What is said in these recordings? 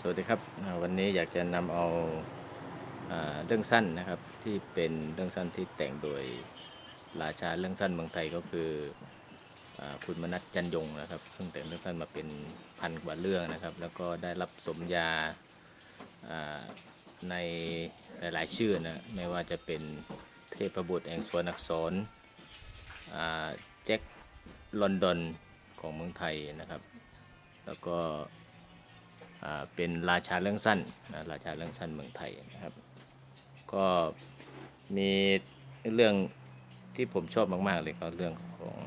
สวัสดีครับวันนี้อยากจะนำเอาเรื่องสั้นนะครับที่เป็นเรื่องสั้นที่แต่งโดยราชาเรื่องสั้นเมืองไทยก็คืออคุณมนัสจันยงนะครับ ซึ่งแต่งเรื่องสั้นมาเป็นพันกว่าเรื่องนะครับ แล้วก็ได้รับสมญาในหลายๆชื่อนะไม่ว่าจะเป็นเทพบุตรแห่งสวนอักษรอ่าแจ็คลอนดอนของเมืองไทยนะครับ แล้วก็ เป็นราชาเรื่องสั้นนะราชาเรื่องสั้นเมืองไทยนะครับ ก็มีเรื่องที่ผมชอบมากๆเลยก็เรื่องของ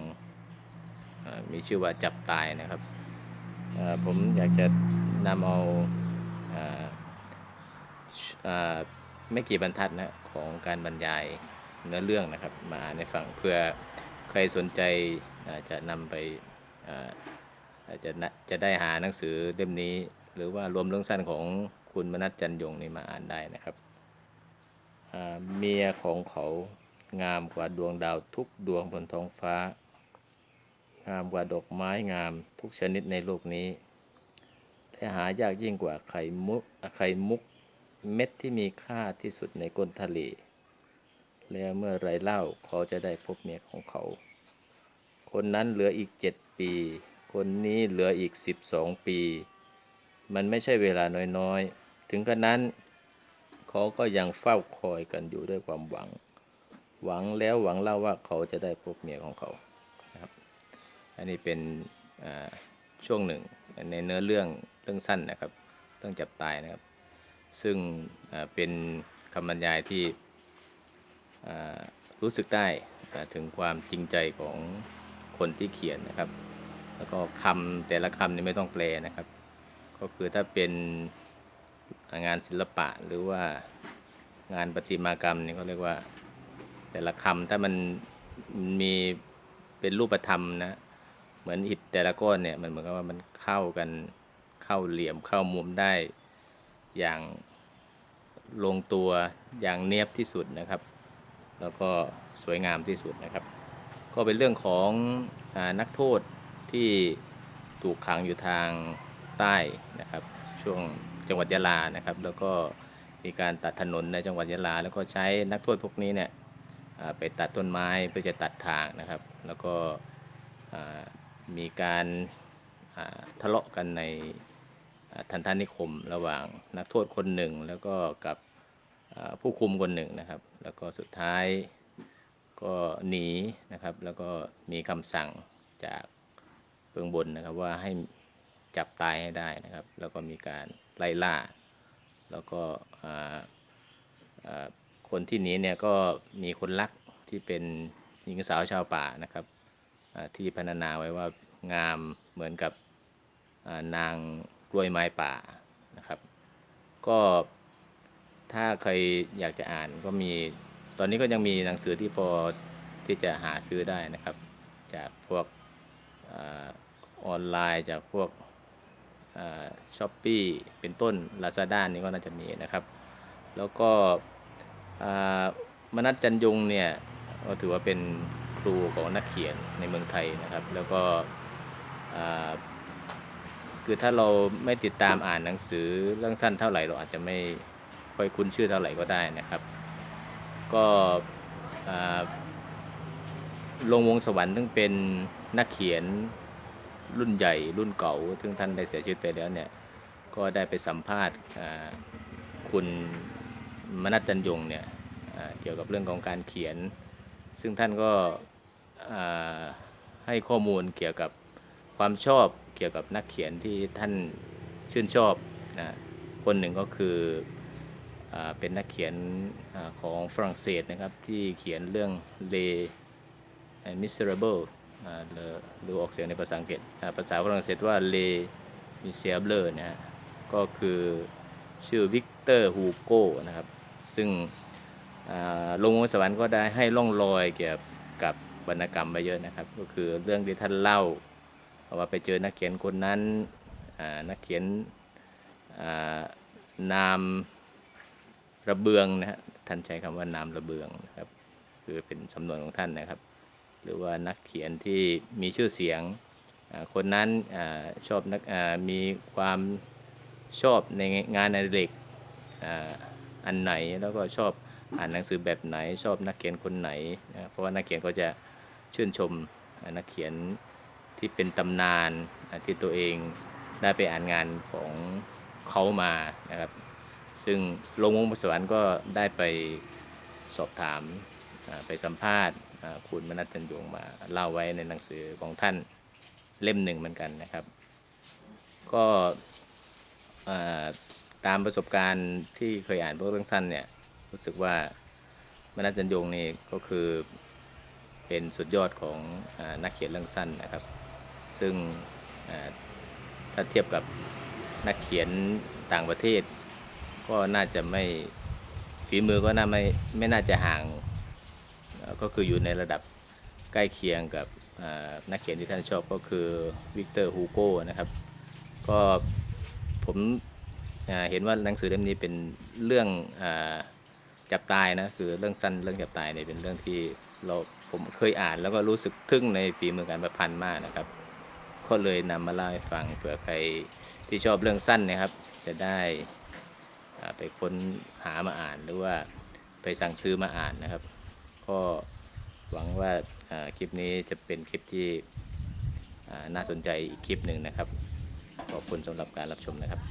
อมีชื่อว่าจับตายนะครับผมอยากจะนำเอาอาอาไม่กี่บรรทัดนะของการบรรยายเนื้อเรื่องนะครับมาในฝั่งเพื่อใครสนใจจะนำไปอาจจะนะจะได้หาหนังสือเล่มนี้ หรือว่ารวมเรื่องสั้นของคุณมนัสจันยงนี่มาอ่านได้นะครับเมียของเขางามกว่าดวงดาวทุกดวงบนท้องฟ้า งามกว่าดอกไม้งามทุกชนิดในโลกนี้และหายากยิ่งกว่าไข่มุกไข่มุกเม็ดที่มีค่าที่สุดในก้นทะเล แล้วเมื่อไรเล่าเขาจะได้พบเมียของเขา คนนั้นเหลืออีกเจ็ดปี คนนี้เหลืออีกสิบสองปี มันไม่ใช่เวลาน้อยๆ ถึงกระนั้นเขาก็ยังเฝ้าคอยกันอยู่ด้วยความหวัง หวังแล้วหวังเล่าว่าเขาจะได้พบเมียของเขาครับ อันนี้เป็นช่วงหนึ่งในเนื้อเรื่องเรื่องสั้นนะครับ เรื่องจับตายนะครับ ซึ่งเป็นคำบรรยายที่รู้สึกได้ถึงความจริงใจของคนที่เขียนนะครับ แล้วก็คำแต่ละคำนี่ไม่ต้องแปลนะครับ ก็คือถ้าเป็นงานศิลปะหรือว่างานประติมากรรมนี่เขาเรียกว่า แต่ละคำถ้ามันมีเป็นรูปธรรมนะ เหมือนอิฐแต่ละก้อนเนี่ยมันเหมือนกับว่ามันเข้ากันเข้าเหลี่ยมเข้ามุมได้อย่างลงตัวอย่างเนียบที่สุดนะครับ แล้วก็สวยงามที่สุดนะครับ ก็เป็นเรื่องของอนักโทษที่ถูกขังอยู่ทาง ใต้นะครับช่วงจังหวัดยะลานะครับ แล้วก็มีการตัดถนนในจังหวัดยะลา แล้วก็ใช้นักโทษพวกนี้เนี่ยไปตัดต้นไม้เพื่อจะตัดทางนะครับ แล้วก็มีการทะเลาะกันในทันทานิคมระหว่างนักโทษคนหนึ่ง แล้วก็กับผู้คุมคนหนึ่งนะครับ แล้วก็สุดท้ายก็หนีนะครับ แล้วก็มีคำสั่งจากเบื้องบนนะครับว่าให้ จับตายให้ได้นะครับ แล้วก็มีการไล่ล่า แล้วก็คนที่หนีเนี่ยก็มีคนรักที่เป็นหญิงสาวชาวป่านะครับที่พรรณนาไว้ว่างามเหมือนกับนางกล้วยไม้ป่านะครับ ก็ถ้าใครอยากจะอ่านก็มีตอนนี้ก็ยังมีหนังสือที่พอที่จะหาซื้อได้นะครับ จากพวกออนไลน์จากพวก ช้อปปี้เป็นต้น Lazada นี่ก็น่าจะมีนะครับ แล้วก็มนัสจันยงเนี่ยก็ถือว่าเป็นครูของนักเขียนในเมืองไทยนะครับ แล้วก็คือถ้าเราไม่ติดตามอ่านหนังสือเรื่องสั้นเท่าไหร่เราอาจจะไม่ค่อยคุ้นชื่อเท่าไหร่ก็ได้นะครับ ก็อ่าลงวงสวรรค์ซึ่งเป็นนักเขียน รุ่นใหญ่รุ่นเก่าซึ่งท่านได้เสียชีวิตไปแล้วเนี่ยก็ได้ไปสัมภาษณ์คุณมนัสจันยงเนี่ยเกี่ยวกับเรื่องของการเขียน ซึ่งท่านก็ให้ข้อมูลเกี่ยวกับความชอบเกี่ยวกับนักเขียนที่ท่านชื่นชอบนะคนหนึ่งก็คืออเป็นนักเขียนอของฝรั่งเศสนะครับที่เขียนเรื่อง Les Miserables าหรือหรือออกเสียงในภาษาอังกฤษภาษาฝรั่งเศสว่า Les Miserables นะฮะก็คือชื่อวิกเตอร์ฮูโกนะครับ ซึ่งลงวงสวรรค์ก็ได้ให้ล่องรอยเกี่ยวกับวรรณกรรมไปเยอะนะครับ ก็คือเรื่องที่ท่านเล่าว่าไปเจอนักเขียนคนนั้นนักเขียนนามระเบืองนะฮะท่านใช้คำว่านามระเบืองนะครับ คือเป็นสำนวนของท่านนะครับ หรือว่านักเขียนที่มีชื่อเสียง คนนั้นอชอบนักอ่ามีความชอบในงานในเด็กอ,อันไหนแล้วก็ชอบอ่านหนังสือแบบไหน ชอบนักเขียนคนไหน เพราะว่านักเขียนก็จะชื่นชมนักเขียนที่เป็นตำนานที่ตัวเองได้ไปอ่านงานของเขามานะครับ ซึ่งลงวงประสวรรค์ก็ได้ไปสอบถามไปสัมภาษณ์ คุณมนัสจันยงมาเล่าไว้ในหนังสือของท่านเล่มหนึ่งเหมือนกันนะครับ ก็ตามประสบการณ์ที่เคยอ่านพวกเรื่องสั้นเนี่ยรู้สึกว่ามนัสจันยงนี่ก็คือเป็นสุดยอดของอนักเขียนเรื่องสั้นนะครับ ซึ่งถ้าเทียบกับนักเขียนต่างประเทศ ก็น่าจะไม่ฝีมือก็น่าไม่ไม่น่าจะห่าง ก็คืออยู่ในระดับใกล้เคียงกับนักเขียนที่ท่านชอบก็คือวิกเตอร์ฮูโก้นะครับ ก็ผมเห็นว่าหนังสือเล่มนี้เป็นเรื่องอจับตายนะคือเรื่องสั้นเรื่องจับตายเนี่ยเป็นเรื่องที่เราผมเคยอ่านแล้วก็รู้สึกทึ่งในฝีมือการประพันธ์มากนะครับ ก็เลยนำมาเล่าให้ฟังเผื่อใครที่ชอบเรื่องสั้นนะครับ จะได้ไปค้นหามาอ่านหรือว่าไปสั่งซื้อมาอ่านนะครับ ก็หวังว่าคลิปนี้จะเป็นคลิปที่น่าสนใจอีกคลิปหนึ่งนะครับ ขอบคุณสำหรับการรับชมนะครับ